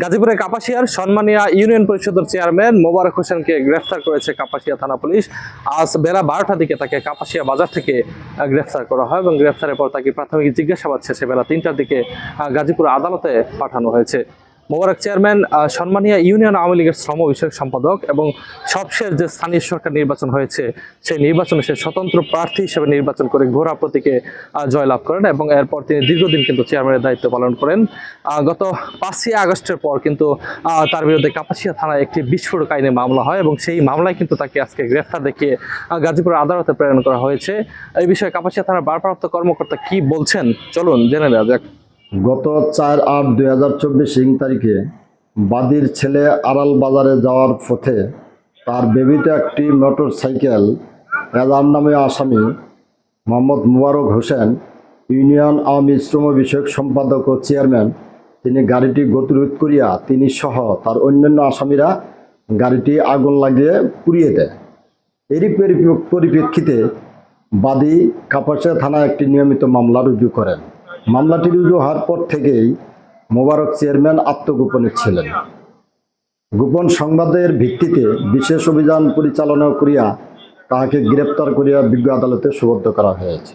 গাজীপুরের কাপাসিয়ার সম্মানিয়া ইউনিয়ন পরিষদের চেয়ারম্যান মোবারক হোসেনকে গ্রেফতার করেছে কাপাসিয়া থানা পুলিশ। আজ বেলা বারোটার দিকে তাকে কাপাসিয়া বাজার থেকে গ্রেফতার করা হয় এবং গ্রেফতারের পর তাকে প্রাথমিক জিজ্ঞাসাবাদ শেষে বেলা তিনটার দিকে গাজীপুর আদালতে পাঠানো হয়েছে। মোবারক চেয়ারম্যান সম্মানিয়া ইউনিয়ন আওয়ামী লীগের শ্রম বিষয়ক সম্পাদক এবং সবশেষ যে স্থানীয় সরকার নির্বাচন হয়েছে, সেই নির্বাচনে সে স্বতন্ত্র প্রার্থী হিসেবে নির্বাচন করে ঘোড়া প্রতীকে জয়লাভ করেন এবং এরপর তিনি দীর্ঘদিন কিন্তু চেয়ারম্যানের দায়িত্ব পালন করেন। গত পাঁচই আগস্টের পর কিন্তু তার বিরুদ্ধে কাপাসিয়া থানায় একটি বিস্ফোরক আইনে মামলা হয় এবং সেই মামলায় কিন্তু তাকে আজকে গ্রেফতার দেখিয়ে গাজীপুর আদালতে প্রেরণ করা হয়েছে। এই বিষয়ে কাপাসিয়া থানার ভারপ্রাপ্ত কর্মকর্তা কি বলছেন? চলুন জেনে নেওয়া যাক। গত চার আট দুই হাজার চব্বিশ ইং তারিখে বাদির ছেলে আড়াল বাজারে যাওয়ার পথে তার বেবিতে একটি মোটর সাইকেল এজার নামে আসামি মোহাম্মদ মুবারক হোসেন, ইউনিয়ন আওয়ামী শ্রম বিষয়ক সম্পাদক ও চেয়ারম্যান। তিনি গাড়িটি গতিরোধ করিয়া তিনি সহ তার অন্যান্য আসামিরা গাড়িটি আগুন লাগিয়ে পুড়িয়ে দেয়। এরই পরিপ্রেক্ষিতে বাদী কাপাসিয়া থানায় একটি নিয়মিত মামলা রুজু করেন। মামলাটি রুজু হওয়ার পর থেকেই মোবারক চেয়ারম্যান আত্মগোপনে ছিলেন। গোপন সংবাদের ভিত্তিতে বিশেষ অভিযান পরিচালনা করিয়া তাহাকে গ্রেপ্তার করিয়া বিজ্ঞ আদালতে সুবদ্ধ করা হয়েছে।